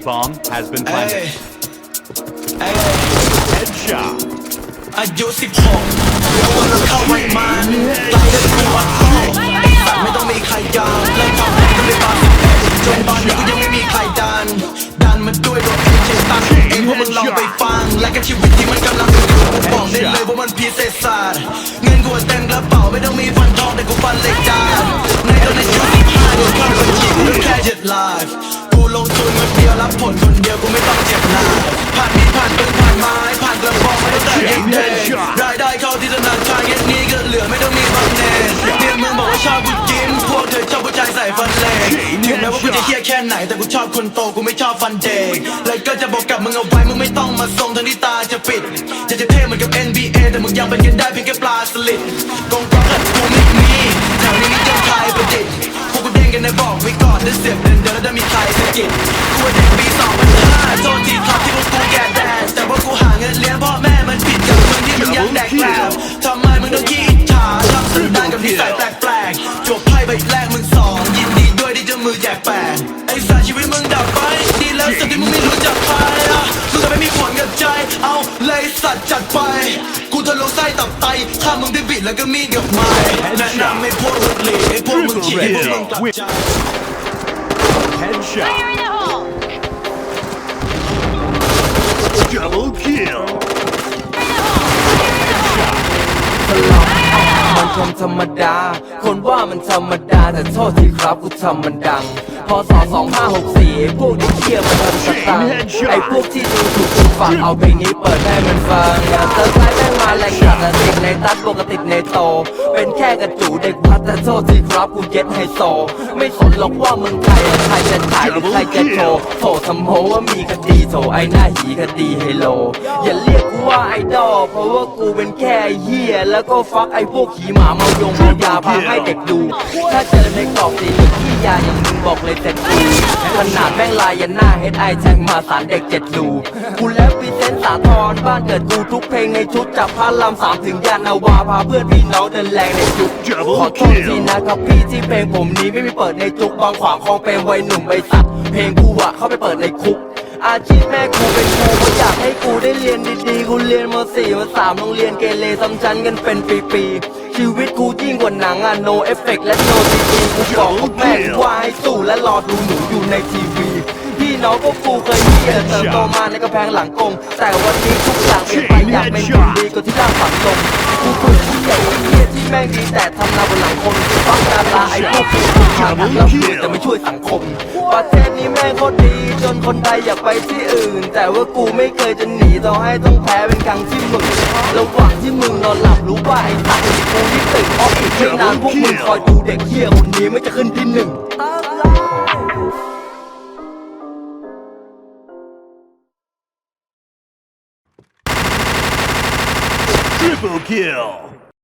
Bomb has been เอ้ย planted. เอ้ย Headshot. อายุสิบหกเดี๋ยววันเราเข้าไว้มันไล่เล่นตัวแต่ไม่ต้องมีใครยอมเล่นทำให้ก็ไม่บาสิบเอ็ดจนตอนนี้กูยังไม่มีใครดัน ดันมาด้วยรถเอเจตันเองพวกมึงลองไปฟัง และกับชีวิตที่มันกำลังอยู่กูบอกได้เลยว่ามันพิเศษศาสตร์เงินกูเต็มกระเป๋าไม่ต้องมีฟันทองแต่กูฟันเหล็ก ส่ฟันเหล็กถึงแม้ว่ากูจะเฮี้ยแค่ไหน แต่กูชอบคนโตกูไม่ชอบฟันเด็กแล้วก็จะบอกกับมึงเอาไว้มึงไม่ต้องมาส่งทั้งที่ตาจะปิด จะจะเท่เหมือนกับ NBA แต่มึงยังเป็นกันได้เพียงแค่ปลาสลิดกองกลางกูไม่มีแถวนี้มีเจ้าชายประดิษฐ์พวกกูเด้งกันในบอกไว้ก่อนได้เสียบเดินเดินแล้วได้มีใครสะกิดกูว่าเด็กปี2005โทษทีครับที่พวกกูแก่แดดแต่ว่ากูหาเงินเลี้ยงพ่อแม่มันผิดกับมึงที่มึงยังแดกแกล จะมือแจกแปดไอ้สารชีวิตมึงดับไป ดีแล้วสุดที่มึงไม่รู้จักใครอะมึงจะไม่มีผลกับใจ เอาเลยสัตว์จัดไป กูทะลุไส้ตับไตฆ่ามึงด้วยบิดแล้วก็มีดกับไม้แนะนำให้พวกรถหลีให้พวกมึงฉีกให้พวกมึงกลับใจ Headshot. Fire in the hole! Double kill. มันคงธรรมดา คนว่ามันธรรมดา แต่โทษทีครับกูทำมันดังพ ศ2564ไอ้พวกเด็กเที่ยมันทำสตังค์ไอ้พวกที่ดูถูกกูฝากเอาเพลงนี้เปิดให้มันฟังอย่าเซอร์ไพรส์ แม่งมาแรงจัดแต่ติดในตัดปกติดในโต เป็นแค่กระจูเด็กวัดแต่โทษทีครับกูเก็ตไฮโซ ไม่สนหรอกว่ามึงใครใครจะถ่ายหรือใครจะโทรโถสมโหว่ามีคดีโถไอ้หน้าหีคดีไฮโล อย่าเรียกกูว่าไอดอลเพราะว่ากูเป็นแค่ไอ้เฮียแล้วก็ฟักไอ้พวกขี่หมาเมายงเมายาพาให้เด็กดู ถ้าเจอในกรอบสีเหลืองที่ยาอย่างมึงบอกเลยเสร็จกู ขนาดแม่งลายยันหน้าเฮดไอแทงมาสารเด็กเจ็ดดูกูแล้วปีเซนสาทรบ้านเกิดกูทุกเพลงในชุดจับพระลำสามถึงยานนาวาพาเพื่อนพี่น้องเดินแรงในจุดขอโทษทีนะครับพี่ที่เพลงผมนี้ไม่มีเปิดในจุกบางขวางคลองเป็นวัยหนุ่มใบสัตว์เพลงกูอะเข้าไปเปิดในคุกอาชีพแม่กูเป็นครูเขาอยากให้กูได้เรียนดีๆ กูเรียนมาสี่มาสามโรงเรียนเกเรซ้ำชั้นกันเป็นปีๆ ชีวิตกูยิ่งกว่าหนังอะ no effect และ no CG กูบอกกับแม่กูว่าให้สู้และรอดูหนูอยู่ในทีวีพี่น้องพวกกูเคยเฮียเติบโตมาในกำแพงหลังกง แต่วันนี้ทุกอย่างเปลี่ยนไปอยากเป็นคนดีกว่าที่ร่างฝังลงกูคือผู้ใหญ่ที่เฮียที่แม่งดีแต่ทำนาบนหลังคนต้องดาราไอ้พวกกูทำแล้วรวยแต่ไม่ช่วยสังคมประเทศ นี้แม่งโคตรดี จนคนไทยอยากไปที่อื่น แต่ว่ากูไม่เคยจะหนีต่อให้ต้องแพ้เป็นครั้งที่มึงระหว่างที่มึงนอนหลับรู้ว่าไอ้สัตว์กูที่ตื่นเพราะอีกไม่นานพวกมึงคอยดูเด็กเฮียคนนี้ไม่จะขึ้นที่หนึ่ง Triple kill.